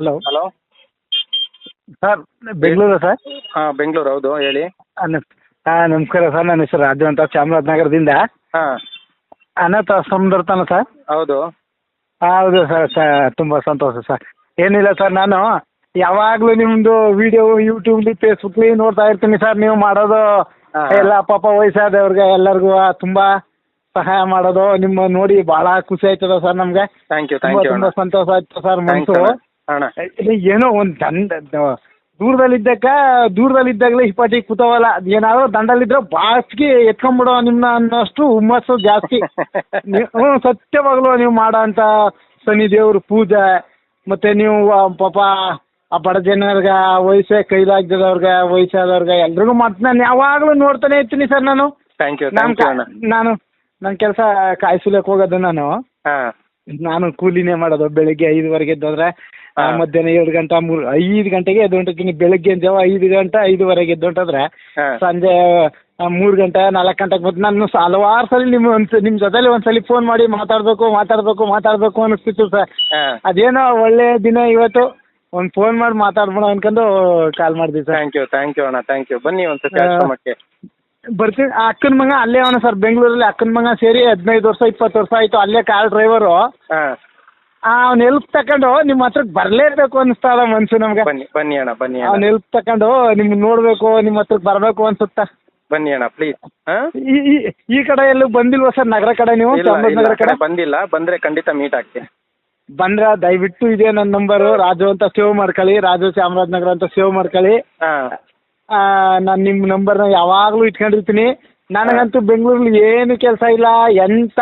Hello hello sir Bengaluru sir ಹಾಂ ಬೆಂಗಳೂರು ಹೌದು ಹೇಳಿ. ಹಾಂ ನಮಸ್ಕಾರ ಸರ್ ನನ್ನ ಹೆಸರು ರಾಜು ಅಂತ ಚಾಮರಾಜನಗರದಿಂದ ಹಾಂ. ಅನಾಥ ಸಮುದ್ರತನ ಸರ್? ಹೌದು. ಹೌದು ಸರ್ ಸ ತುಂಬ ಸಂತೋಷ ಸರ್. ಏನಿಲ್ಲ ಸರ್ ನಾನು ಯಾವಾಗಲೂ ನಿಮ್ಮದು ವಿಡಿಯೋ ಯೂಟ್ಯೂಬ್ಲಿ ಫೇಸ್ಬುಕ್ಲಿ ನೋಡ್ತಾ ಇರ್ತೀನಿ ಸರ್ ನೀವು ಮಾಡೋದು ಹಾ. ಎಲ್ಲ ಪಾಪ ವಯಸ್ಸಾದವ್ರಿಗೆ ಎಲ್ಲರಿಗೂ ತುಂಬ ಸಹಾಯ ಮಾಡೋದು ನಿಮ್ಮ ನೋಡಿ ಭಾಳ ಖುಷಿ ಆಯ್ತದ ಸರ್ ನಮಗೆ. ಥ್ಯಾಂಕ್ ಯು ತುಂಬ ತುಂಬ ಸಂತೋಷ ಆಯ್ತು ಸರ್ ಥ್ಯಾಂಕ್ಸ್ ಮನಸ್ಸು. ಅಣ್ಣ. ಅಣ್ಣ. ಏನೋ ಒಂದು ದಂಡ ದೂರದಲ್ಲಿದ್ದಕ್ಕ ದೂರದಲ್ಲಿದ್ದಾಗಲೇ ಹಿಪಾಟಿ ಕೂತವಲ್ಲ ಏನಾದ್ರು ದಂಡಲ್ಲಿದ್ರೆ ಬಾಸ್ಗೆ ಎತ್ಕೊಂಡ್ಬಿಡೋ ನಿಮ್ನ ಅನ್ನೋಷ್ಟು ಹುಮ್ಮಸ್ಸು ಜಾಸ್ತಿ. ಸತ್ಯವಾಗ್ಲು ಹ್ಞೂ ಸತ್ಯವಾಗ್ಲೂ ನೀವು ಮಾಡೋ ಅಂತ ಶನಿ ದೇವ್ರ ಪೂಜೆ ಮತ್ತೆ ನೀವು ಪಾಪ ಆ ಬಡ ಜನರ್ಗ ವಯಸ್ಸೇ ಕೈಲಾಗ್ದದವ್ರಿಗೆ ವಯಸ್ಸಾದವ್ರಿಗೆ ಎಲ್ರಿಗೂ ಮಾಡ್ತೀನಿ. ನಾನು ಯಾವಾಗಲೂ ನೋಡ್ತಾನೆ ಇರ್ತೀನಿ ಸರ್ ನಾನು. ಥ್ಯಾಂಕ್ ಯು ನಾನು ನನ್ನ ಕೆಲಸ ಕಾಯಿಸ್ಲಿಕ್ಕೆ ಹೋಗೋದು ನಾನು. ಹಾಂ. ನಾನು ಕೂಲಿನೇ ಮಾಡೋದು ಬೆಳಿಗ್ಗೆ ಐದುವರೆಗೆ ಎದ್ದೋದ್ರೆ. ಮಧ್ಯಾಹ್ನ ಎರಡು ಗಂಟೆ ಮೂರು ಐದು ಗಂಟೆಗೆ ಎದ್ದೊಂಟಿರ್ತೀನಿ ಬೆಳಿಗ್ಗೆ ಜಾವ ಐದು ಗಂಟೆ ಐದುವರೆಗೆ ಎದ್ದೊಂಟೋದ್ರೆ ಹೊಂಟಿದ್ರೆ ಸಂಜೆ ಆ, ಮೂರು ಗಂಟೆ ನಾಲ್ಕು ಗಂಟೆಗೆ ಬಂದು ನಾನು ಸ- ಹಲವಾರು ಸಲ ನಿಮ್ಮ ಒಂದ್ಸ ನಿಮ್ಮ ಜೊತೆಲಿ ಒಂದ್ಸಲಿ ಸಲ ಫೋನ್ ಮಾಡಿ ಮಾತಾಡಬೇಕು ಮಾತಾಡಬೇಕು ಮಾತಾಡಬೇಕು ಅನಿಸ್ತಿತ್ತು ಸರ್. ಹಾಂ. ಅದೇನೋ ಒಳ್ಳೆ ದಿನ ಇವತ್ತು. ಒಂದು ಫೋನ್ ಮಾಡಿ ಮಾತಾಡ್ಬೋಣ ಅನ್ಕೊಂಡು ಕಾಲ್ ಮಾಡಿದ್ವಿ sir. Thank you thank you ಅಣ್ಣ ಥ್ಯಾಂಕ್ ಯು ಬನ್ನಿ ಒಂದ್ಸಲಿ ಆ, ಆಶ್ರಮಕ್ಕೆ. ಬರ್ತೀನಿ ಆ ಅಕ್ಕನ ಮಗ ಅಲ್ಲೇ ಅವನ ಸರ್ ಬೆಂಗಳೂರಲ್ಲಿ. ಅಕ್ಕನ ಮಗ ಸೇರಿ ಹದಿನೈದು ವರ್ಷ ಇಪ್ಪತ್ತು ವರ್ಷ ಆಯಿತು. ಅಲ್ಲೇ ಕಾರ್ ಡ್ರೈವರು ಹಾಂ. ಅವ್ನ ಹೆಲ್ಪ್ ತಕೊಂಡು ನಿಮ್ಮ ಹತ್ರಕ್ಕೆ ಬರಲೇಬೇಕು ಅನಿಸ್ತಾಳ ಮನ್ಸು ನಮ್ಗೆ. ಬನ್ನಿ ಬನ್ನಿ ಅಣ್ಣ ಬನ್ನಿ ಅವ್ನ ಅಣ್ಣ ಹೆಲ್ಪ್ ತಕೊಂಡು ನಿಮ್ಗೆ ನೋಡಬೇಕು ನಿಮ್ಮ ಹತ್ರಕ್ಕೆ ಬರಬೇಕು ಅನ್ಸುತ್ತಾ? ಬನ್ನಿ ಅಣ್ಣ ಪ್ಲೀಸ್ ಈ ಈ- ಈ ಕಡೆ ಎಲ್ಲೂ ಬಂದಿಲ್ವಾ ಸರ್ ನಗರ ಕಡೆ ನೀವು? ಚಾಮರಾಜನಗರ ಕಡೆ ಬಂದಿಲ್ಲ. ಬಂದ್ರೆ ಖಂಡಿತ ಮೀಟ್ ಆಗ್ತೀನಿ. ಬಂದ್ರೆ ದಯವಿಟ್ಟು ಇದೆ ನನ್ನ ನಂಬರು ರಾಜು ಅಂತ ಸೇವ್ ಮಾಡ್ಕೊಳ್ಳಿ. ರಾಜು ಚಾಮರಾಜನಗರ ಅಂತ ಸೇವ್ ಮಾಡ್ಕೊಳ್ಳಿ. ಹಾಂ. ನಾನು ನಿಮ್ಮ ನಂಬರ್ನ ಯಾವಾಗಲೂ ಇಟ್ಕೊಂಡಿರ್ತೀನಿ. ನನಗಂತೂ ಬೆಂಗಳೂರಲ್ಲಿ ಏನು ಕೆಲಸ ಇಲ್ಲ. ಎಂಥ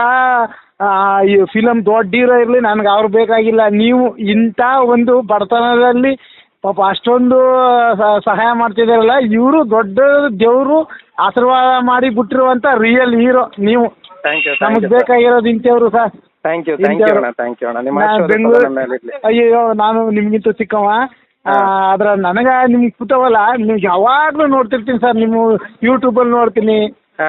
ಈ ಫಿಲಮ್ ದೊಡ್ಡ ಹೀರೋ ಇರಲಿ ನನಗೆ ಅವ್ರು ಬೇಕಾಗಿಲ್ಲ. ನೀವು ಇಂಥ ಒಂದು ಬಡತನದಲ್ಲಿ ಪಾಪ ಅಷ್ಟೊಂದು ಸಹಾಯ ಮಾಡ್ತಿದ್ದಾರಲ್ಲ ಇವರು ದೊಡ್ಡ ದೇವರು ಆಶೀರ್ವಾದ ಮಾಡಿ ಬಿಟ್ಟಿರುವಂಥ ರಿಯಲ್ ಹೀರೋ ನೀವು ಥ್ಯಾಂಕ್ ಯು ನಮಗೆ ಬೇಕಾಗಿರೋದು ಇಂಥವ್ರು sir thank you thank you. ಅಣ್ಣ ಥ್ಯಾಂಕ್ ಯು ಅಣ್ಣ. ನಿಮ್ಮ ನಾನು ಆಶೀರ್ವಾದ ಬೆಂಗಳೂರು ಮೇಲೆ ಇರಲಿ. ಅಯ್ಯೋ ನಾನು ನಿಮ್ಗಿಂತ ಚಿಕ್ಕವ. ಆ, ಆದ್ರೆ ನನಗೆ ನಿಮ್ಗೆ ಕುತೂಹಲ ನಿಮ್ಗೆ ಯಾವಾಗಲೂ ನೋಡ್ತಿರ್ತೀನಿ ಸರ್ ನೀವು ಯೂಟ್ಯೂಬಲ್ಲಿ ನೋಡ್ತೀನಿ. ಹಾ.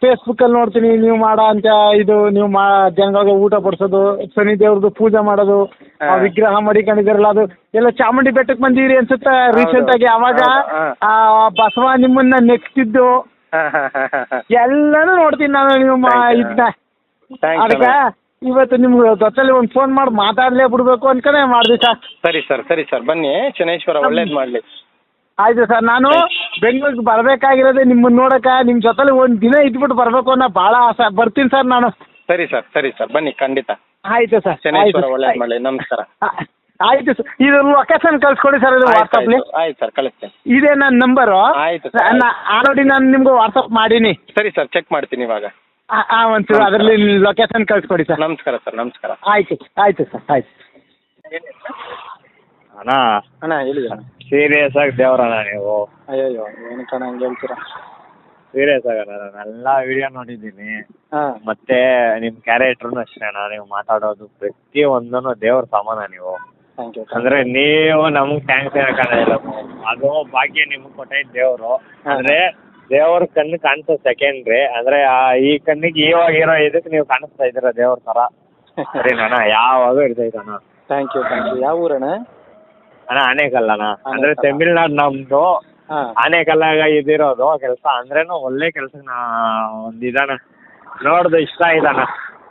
ಫೇಸ್ಬುಕ್ಕಲ್ಲಿ ನೋಡ್ತೀನಿ ನೀವು ಮಾಡೋ ಅಂತ ಇದು ನೀವು ಮಾ ಜನಗಳಿಗೆ ಊಟ ಬಡಿಸೋದು ಶನಿ ದೇವ್ರದ್ದು ಪೂಜೆ ಮಾಡೋದು ಆ. ವಿಗ್ರಹ ಮಡಿಕೊಂಡಿದ್ದೀರಲ್ಲ ಅದು ಎಲ್ಲ ಚಾಮುಂಡಿ ಬೆಟ್ಟಕ್ಕೆ ಬಂದಿರಿ ಅನ್ಸುತ್ತೆ ರೀಸೆಂಟ್ ಆಗಿ? ಅವಾಗ ಆ ಬಸವ ನಿಮ್ಮನ್ನ ನೆಕ್ಸ್ತಿದ್ದು ಎಲ್ಲಾನು ನೋಡ್ತೀನಿ ನಾನು ನಿಮ್ಮ ಇದನ್ನ ಅದಕ್ಕೆ ಇವತ್ತು ನಿಮ್ಗೆ ಜೊತೆಲಿ ಒಂದು ಫೋನ್ ಮಾಡಿ ಮಾತಾಡಲೇ ಬಿಡ್ಬೇಕು ಅನ್ಕೊಂಡೆ ಮಾಡಿದೆ ಸರ್ ಸರಿ ಸರ್ ಸರಿ ಸರ್. ಬನ್ನಿ. ಶನೇಶ್ವರ ಒಳ್ಳೇದು ಮಾಡಲಿ. ಆಯ್ತು ಸರ್ ನಾನು ಬೆಂಗಳೂರಿಗೆ ಬರಬೇಕಾಗಿರೋದೇ ನಿಮ್ಮನ್ನ ನೋಡಕ ನಿಮ್ಮ ಜೊತೆಲಿ ಒಂದು ದಿನ ಇದ್ಬಿಟ್ಟು ಬರಬೇಕು ಅನ್ನೋ ಭಾಳ ಆಸೆ. ಬರ್ತೀನಿ ಸರ್ ನಾನು. ಸರಿ ಸರ್ ಸರಿ ಸರ್ ಬನ್ನಿ ಖಂಡಿತ. ಆಯ್ತು ಸರ್ ಚೆನ್ನಾಗಿ ಶನೇಶ್ವರ ಒಳ್ಳೇದು ಮಾಡಲಿ ನಮಸ್ಕಾರ. ಆ- ಆಯ್ತು ಸರ್. ಇದು ಲೊಕೇಶನ್ ಕಳ್ಸ್ಕೊಡಿ ಸರ್ ಇದು ಆಯ್ತು ವಾಟ್ಸಪ್ಲಿ ಆಯ್ತು ಆಯ್ತು ಸರ್ ಕಳಿಸ್ತೇನೆ. ಇದೇ ನನ್ನ ನಂಬರು. ಆಯ್ತು ಸರ್, ಆಯ್ತು. ಆಲ್ರೆಡಿ ನಾನು ನಿಮ್ಗೆ ವಾಟ್ಸಪ್ ಮಾಡೀನಿ. ಸರಿ ಸರ್ ಚೆಕ್ ಮಾಡ್ತೀನಿ ಇವಾಗ. ಹಾಂ ಒಂಚೂರು ಅದರಲ್ಲಿ ಲೊಕೇಶನ್ ಕಳ್ಸ್ಕೊಡಿ ಸರ್. ನಮಸ್ಕಾರ ಸರ್ ನಮಸ್ಕಾರ. ಆಯ್ತು ಆಯ್ತು ಸರ್ ಆಯ್ತು. ಅಣ್ಣ? ಅಣ್ಣ ಹೇಳಿ ಅಣ್ಣ ಸೀರಿಯಸ್ ಆಗಿ ದೇವರಣ್ಣ ನೀವು. ಅಯ್ಯಯ್ಯೋ ಏನಕ್ಕೆ ಅಣ್ಣ ಹಂಗೆ ಹೇಳ್ತೀರಾ? ಸೀರಿಯಸ್ ಆಗಿ ಅಣ್ಣ ನಾನು ಎಲ್ಲ ವಿಡಿಯೋ ನೋಡಿದ್ದೀನಿ. ಹಾಂ. ಮತ್ತೆ ನಿಮ್ಮ ಕ್ಯಾರೆಕ್ಟ್ರೂ ಅಷ್ಟೇ ಅಣ್ಣ ನೀವು ಮಾತಾಡೋದು ಪ್ರತಿ ಒಂದನ್ನು ದೇವ್ರ ಸಮಾನ ನೀವು. ಥ್ಯಾಂಕ್ ಯು ಅಂದ್ರೆ ನೀವು ನಮ್ಗೆ ಥ್ಯಾಂಕ್ಸ್ ಹೇಳಕ್ಕಾಗಲ್ಲ ಅದು ಭಾಗ್ಯ ನಿಮಗೆ ಕೊಟ್ಟೈತೆ ದೇವರು. ಅಂದ್ರೆ ದೇವ್ರ ಕಣ್ಣು ಕಾಣಿಸೋ ಸೆಕೆಂಡ್ರಿ ಅಂದ್ರೆ ಆ ಈ ಕಣ್ಣಿಗೆ ಇವಾಗ ಇರೋ ಇದಕ್ಕೆ ನೀವು ಕಾಣಿಸ್ತಾ ಇದ್ದೀರ ದೇವ್ರ ಥರ ಸರಿನಣ್ಣ ಯಾವಾಗ ಇರ್ತೈತೆ ಅಣ್ಣ. ಥ್ಯಾಂಕ್ ಯು ಥ್ಯಾಂಕ್ ಯು ಯಾವ ಊರಣ್ಣ? ಅಣ್ಣ ಆನೇಕಲ್ ಅಣ್ಣ. ಅಂದ್ರೆ. ತಮಿಳ್ನಾಡು ನಮ್ದು. ಆನೇಕಲ್ಲಾಗ ಇದಿರೋದು ಕೆಲಸ. ಅಂದ್ರೇನು ಒಳ್ಳೆ ಕೆಲಸ ಒಂದು ಇದಾನ. ನೋಡ್ದು ಇಷ್ಟ ಆಯ್ತಣ್ಣ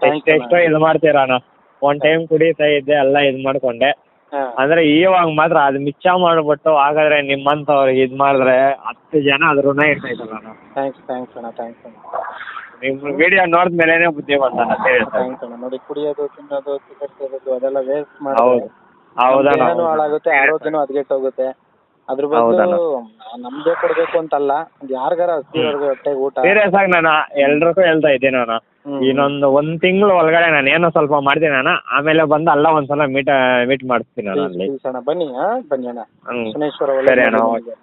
ಎಷ್ಟ್ ಎಷ್ಟು ಇದ್ ಇದು ಮಾಡ್ತೀರಣ್ಣ ಒನ್ ಟೈಮ್ ಕುಡಿತಾ ಇದ್ದೆ ಎಲ್ಲ ಇದ್ ಮಾಡ್ಕೊಂಡೆ. ಅಂದ್ರೆ ಇವಾಗ ಮಾತ್ರ ಅದು ಮಿಚ್ಚ ಮಾಡ್ಬಿಟ್ಟು ಹಾಗಾದ್ರೆ ನಿಮ್ಮಂಥವ್ರಿಗೆ ಇದ್ ಮಾಡಿದ್ರೆ ಹತ್ತು ಜನ ಅದ್ರ ಋಣ ಅಣ್ಣ. ಥ್ಯಾಂಕ್ಸ್ ಥ್ಯಾಂಕ್ಸ್ ಅಣ್ಣ ಥ್ಯಾಂಕ್ಸ್ ಅಣ್ಣ. ನಿಮ್ಮ ವಿಡಿಯೋ ನೋಡಿದ ಮೇಲೇನೆ ಬುದ್ಧಿ ಸೀರಿಯಸ್ ಥ್ಯಾಂಕ್ಸ್ ಅಣ್ಣ. ನೋಡಿ ಕುಡಿಯೋದು ತಿನ್ನೋದು ಸಿಗರೇಟ್ ಸೇದೋದು ಅದೆಲ್ಲ ವೇಸ್ಟ್ ಮಾಡೋದು ದೇಹನೂ ಹಾಳಾಗುತ್ತೆ ಆರೋಗ್ಯನೂ ಹದಗೆಟ್ಟೋಗುತ್ತೆ ಅದ್ರ ಹೌದಣ್ಣ. ಬದಲು ನಮ್ದೇ ಕೊಡ್ಬೇಕು ಅಂತಲ್ಲ ಯಾರ್ಗಾರ ಹಸ್ತಿರೋರ್ಗೆ ಹೊಟ್ಟೆಗೆ ಊಟ. ಸೀರಿಯಸ್ ಆಗಿ ನಾನು ಎಲ್ರಿಗೂ ಹೇಳ್ತಾ ಇದ್ದೀನಿ ನಾನು. ಹ್ಮ್. ಇನ್ನೊಂದು ಒಂದು ತಿಂಗಳು ಒಳಗಡೆ ನಾನು ಏನೋ ಸ್ವಲ್ಪ ಮಾಡ್ತೀನಿ ಅಣ್ಣ ಆಮೇಲೆ ಬಂದು ಅಲ್ಲ ಒಂದ್ಸಲ ಮೀಟ್ ಮೀಟ್ ಮಾಡಿಸ್ತೀನಿ ಅಣ್ಣ ಅಲ್ಲಿ. ಅಣ್ಣ ಬನ್ನಿ ಹಾ? ಬನ್ನಿ ಅಣ್ಣ. ಸುನೇಶ್ವರ ಶನೇಶ್ವರ ಸರಿ ಅಣ್ಣ ಓಕೆ.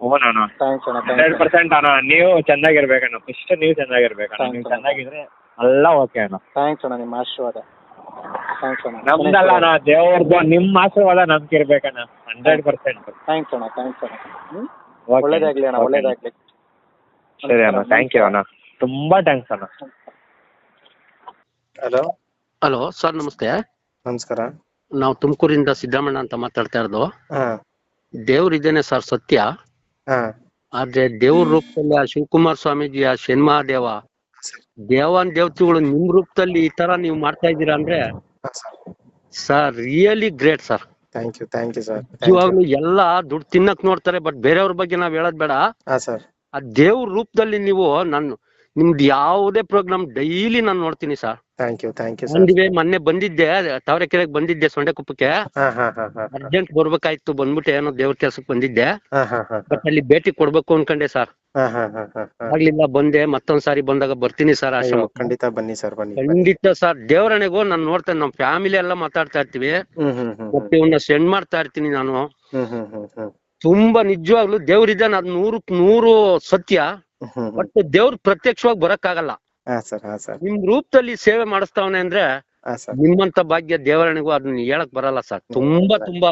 ಹ್ಞೂ ಅಣ್ಣ. ಥ್ಯಾಂಕ್ಸ್ ಅಣ್ಣ ಹಂಡ್ರೆಡ್ ಥ್ಯಾಂಕ್ಸ್ ಪರ್ಸೆಂಟ್ ಅಣ್ಣ ನೀವು ಚೆನ್ನಾಗಿರ್ಬೇಕಣ್ಣ ಫಸ್ಟ್ ನೀವು ಚೆನ್ನಾಗಿರ್ಬೇಕಣ್ಣ ಅಣ್ಣ ನೀವು. ಚೆನ್ನಾಗಿದ್ರೆ ಎಲ್ಲ ಓಕೆ ಅಣ್ಣ. ಥ್ಯಾಂಕ್ಸ್ ಅಣ್ಣ ನಿಮ್ಮ ಆಶೀರ್ವಾದ. ಥ್ಯಾಂಕ್ಸ್ ಅಣ್ಣ. ನಮ್ದಲ್ಲ ಅಣ್ಣ. ದೇವ್ರದ್ದು ನಿಮ್ಮ ಆಶೀರ್ವಾದ ನಮ್ಗೆ ಇರ್ಬೇಕಣ್ಣ ಹಂಡ್ರೆಡ್ ಪರ್ಸೆಂಟ್ ಥ್ಯಾಂಕ್ಸ್ ಅಣ್ಣ ಥ್ಯಾಂಕ್ಸ್ ಅಣ್ಣ. ಹ್ಮ್? ಒಳ್ಳೇದಾಗ್ಲಿ ಅಣ್ಣ ಒಳ್ಳೇದಾಗ್ಲಿ. ಸರಿ ಅಣ್ಣ ಥ್ಯಾಂಕ್ ಯು ಅಣ್ಣ. ತುಂಬಾ ಥ್ಯಾಂಕ್ಸ್ ಅಣ್ಣ. ಹಲೋ ಹಲೋ ಸರ್ ನಮಸ್ತೆ. ನಮಸ್ಕಾರ. ನಾವು ತುಮಕೂರಿಂದ ಸಿದ್ದಮಣ್ಣ ಅಂತ ಮಾತಾಡ್ತಾ ಇರೋದು. ಹಾ. ಇದೇನೆ ಸರ್ ಸತ್ಯ. ಹಾ. ಆದ್ರೆ ದೇವ್ರ ರೂಪದಲ್ಲಿ ಆ ಶಿವಕುಮಾರ್ ಸ್ವಾಮೀಜಿ ಆ ಶನ್ಮಹಾದೇವ ದೇವಾನ್ ದೇವತೆಗಳು ನಿಮ್ ರೂಪದಲ್ಲಿ ಈ ತರ ನೀವು ಮಾಡ್ತಾ ಇದ್ದೀರಾ ಅಂದ್ರೆ sir really great sir thank you thank you sir ಇವಾಗ್ಲೂ ಎಲ್ಲ ದುಡ್ಡು ತಿನ್ನಕ್ ನೋಡ್ತಾರೆ ಬಟ್ ಬೇರೆಯವ್ರ ಬಗ್ಗೆ ನಾವ್ ಹೇಳದ್ ಬೇಡ. ಹಾ ಸರ್ ಆ ದೇವ್ರ ರೂಪದಲ್ಲಿ ನೀವು ನಾನು ನಿಮ್ದು ಯಾವುದೇ ಪ್ರೋಗ್ರಾಮ್ ಡೈಲಿ ನಾನು ನೋಡ್ತೀನಿ sir thank you thank you sir ಒಂದಿವೆ ಮೊನ್ನೆ ಬಂದಿದ್ದೆ ತಾವರೆಕೆರೆಗೆ ಬಂದಿದ್ದೆ ಸೊಂಡೆಕೊಪ್ಪಕ್ಕೆ ಹಾ ಹಾ ಹಾ ಹಾ ಅರ್ಜೆಂಟ್ ಬರ್ಬೇಕಾಯ್ತು ಬಂದ್ಬಿಟ್ಟು ಏನೋ ದೇವ್ರ ಕೆಲ್ಸಕ್ಕೆ ಬಂದಿದ್ದೆ. ಹಾ ಹಾ ಹಾ ಬಟ್ ಅಲ್ಲಿ ಭೇಟಿ ಕೊಡ್ಬೇಕು ಅನ್ಕೊಂಡೆ ಸರ್ ಆಗ್ಲಿಲ್ಲ ಬಂದೆ ಮತ್ತೊಂದ್ ಸಾರಿ ಬಂದಾಗ ಬರ್ತೀನಿ ಸರ್ ಆಶ್ರಮ ಖಂಡಿತ ಬನ್ನಿ ಸರ್ ಬನ್ನಿ. ಖಂಡಿತ ಸರ್ ದೇವರಣೆಗೂ ನಾನು ನೋಡ್ತೇನೆ ನಮ್ ಫ್ಯಾಮಿಲಿ ಎಲ್ಲ ಮಾತಾಡ್ತಾ ಇರ್ತೀವಿ. ಮತ್ತೆ ಇವನ್ನ ಸೆಂಡ್ ಮಾಡ್ತಾ ಇರ್ತೀನಿ ನಾನು. ತುಂಬಾ ನಿಜವಾಗ್ಲೂ ದೇವ್ರಿದ್ದಾನೆ ಅದ್ ನೂರಕ್ ನೂರು ಸತ್ಯ ಬಟ್ ದೇವ್ರ ಪ್ರತ್ಯಕ್ಷವಾಗಿ ಬರಕ್ಕಾಗಲ್ಲ. ನಿಮ್ ರೂಪದಲ್ಲಿ ಸೇವೆ ಮಾಡಿಸ್ತಾವನೆ ಅಂದ್ರೆ ಹಾ ಸರ್. ನಿಮ್ಮಂತ ಭಾಗ್ಯ ದೇವರಣಿಗೂ ಅದನ್ನ ಹೇಳಕ್ ಬರಲ್ಲ ಸರ್. ತುಂಬಾ ತುಂಬಾ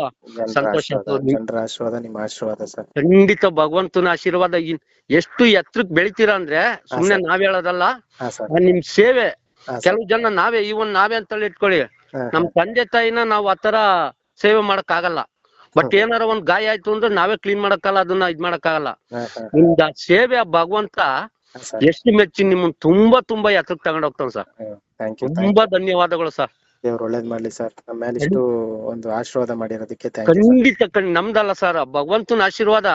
ಸಂತೋಷ ಆಶೀರ್ವಾದ ಆಯ್ತು. ನಿಮ್- ಜನರ ಆಶೀರ್ವಾದ ನಿಮ್ಮ ಆಶೀರ್ವಾದ ಸರ್. ಖಂಡಿತ ಭಗವಂತನ ಆಶೀರ್ವಾದ ಇನ್- ಎಷ್ಟು ಎತ್ತರಕ್ ಬೆಳಿತೀರಾ ಅಂದ್ರೆ ಸುಮ್ನೆ ನಾವ್ ಹೇಳೋದಲ್ಲ ಹಾ ಸರ್. ಆ ನಿಮ್ ಸೇವೆ. ಹಾ ಸರ್. ಕೆಲವು ಜನ ನಾವೇ ಇವನ್ ನಾವೇ ಅಂತೇಳಿ ಇಟ್ಕೊಳ್ಳಿ. ಹಾ, ನಮ್ ತಂದೆ ತಾಯಿನ ನಾವ್ ಆತರ ಸೇವೆ ಮಾಡಕ್ ಆಗಲ್ಲ ಬಟ್ ಏನಾರ ಒಂದ್ ಗಾಯ ಆಯ್ತು ಅಂದ್ರೆ ನಾವೇ ಕ್ಲೀನ್ ಮಾಡಕ್ಕಲ್ಲ ಅದನ್ನ ಇದ್ ಮಾಡಕ್ಕಾಗಲ್ಲ. ಆಗಲ್ಲ ಹಾ, ನಿಮ್ದ ಆ ಸೇವೆ ಆ ಭಗವಂತ ಎಷ್ಟು ಮೆಚ್ಚಿ ನಿಮ್ಮನ್ ತುಂಬಾ ತುಂಬಾ ಎತ್ತಕ್ ತಗೊಂಡ್ ಹೋಗ್ತಾನ ಸರ್. ಥ್ಯಾಂಕ್ ಯು ತುಂಬಾ ಧನ್ಯವಾದಗಳು ಸರ್. ದೇವ್ರು ಒಳ್ಳೇದ್ ಮಾಡ್ಲಿ ಸರ್. ನಮ್ಮ ಮೇಲೆ ಇಷ್ಟು ಒಂದು ಆಶೀರ್ವಾದ ಮಾಡಿರೋದಕ್ಕೆ ಖಂಡಿತ ನಮ್ದಲ್ಲ ಸರ್ ಭಗವಂತನ ಆಶೀರ್ವಾದ.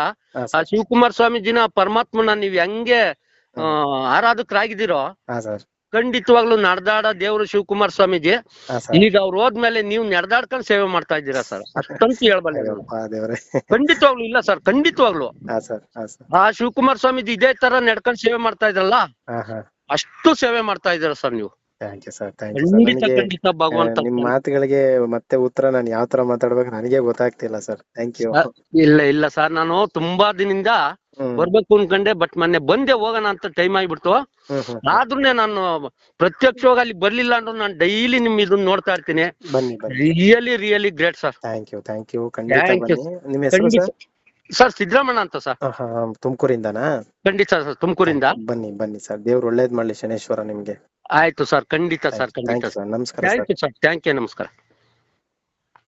ಆ ಶಿವಕುಮಾರ್ ಸ್ವಾಮೀಜಿನ ಪರಮಾತ್ಮನ ನೀವ್ ಹೆಂಗೆ ಆರಾಧಕರಾಗಿದ್ದೀರೋ ಹಾ ಸರ್. ಖಂಡಿತವಾಗ್ಲೂ ನಡೆದಾಡ ದೇವರು ಶಿವಕುಮಾರ್ ಸ್ವಾಮೀಜಿ. ಈಗ ಅವ್ರು ಹೋದ್ಮೇಲೆ ನೀವು ನಡೆದಾಡ್ಕೊಂಡ್ ಸೇವೆ ಮಾಡ್ತಾ ಇದ್ದೀರಾ ಸರ್? ಅಷ್ಟಂತ ಹೇಳ್ಬಲ್ಲ ಖಂಡಿತವಾಗ್ಲೂ ಇಲ್ಲ ಸರ್ ಖಂಡಿತವಾಗ್ಲು. ಆ ಶಿವಕುಮಾರ್ ಸ್ವಾಮೀಜಿ ಇದೇ ತರ ನಡ್ಕೊಂಡ್ ಸೇವೆ ಮಾಡ್ತಾ ಇದ್ರಲ್ಲ? ಅಷ್ಟು ಸೇವೆ ಮಾಡ್ತಾ ಇದ್ದೀರಾ ಸರ್ ನೀವು? ನಿಮ್ ಮಾತುಗಳಿಗೆ ಮತ್ತೆ ಉತ್ತರ ನಾನು ಯಾವ ತರ ಮಾತಾಡ್ಬೇಕು ನನಗೆ ಗೊತ್ತಾಗ್ತಿಲ್ಲ ಸರ್. Thank you. ಇಲ್ಲ ಇಲ್ಲ ಸರ್ ನಾನು ತುಂಬಾ ದಿನದಿಂದ ಬರ್ಬೇಕು ಅನ್ಕೊಂಡೆ ಬಟ್ ಮೊನ್ನೆ ಬಂದೆ ಹೋಗೋಣ ಅಂತ ಟೈಮ್ ಆಗ್ಬಿಡ್ತು. ಆದ್ರೂನೆ ನಾನು ಪ್ರತ್ಯಕ್ಷವಾಗಿ ಅಲ್ಲಿ ಬರ್ಲಿಲ್ಲ ಅಂದ್ರೂ ನಾನು ಡೈಲಿ ನಿಮ್ ಇದನ್ನ ನೋಡ್ತಾ ಇರ್ತೀನಿ. ಬನ್ನಿ ಬನ್ನಿ. Really really great sir thank you thank you ಖಂಡಿತ you, ಬನ್ನಿ. ನಿಮ್ಮ ಹೆಸರು ಖಂಡಿತ. ಸರ್ ಸರ್ ಸಿದ್ದರಾಮಣ್ಣ ಅಂತ ಸರ್ ತುಮಕೂರಿಂದನಾ? ಖಂಡಿತ ಸರ್ ತುಮಕೂರಿಂದ. ಬನ್ನಿ ಬನ್ನಿ ಸರ್ ದೇವ್ರು ಒಳ್ಳೇದ್ ಮಾಡ್ಲಿ ಶನೇಶ್ವರ ನಿಮ್ಗೆ. ಆಯ್ತು ಸರ್ ಖಂಡಿತ ಸರ್ ಥ್ಯಾಂಕ್ ಖಂಡಿತ ಯು ಸರ್ ನಮಸ್ಕಾರ thank sir you sir thank you ನಮಸ್ಕಾರ.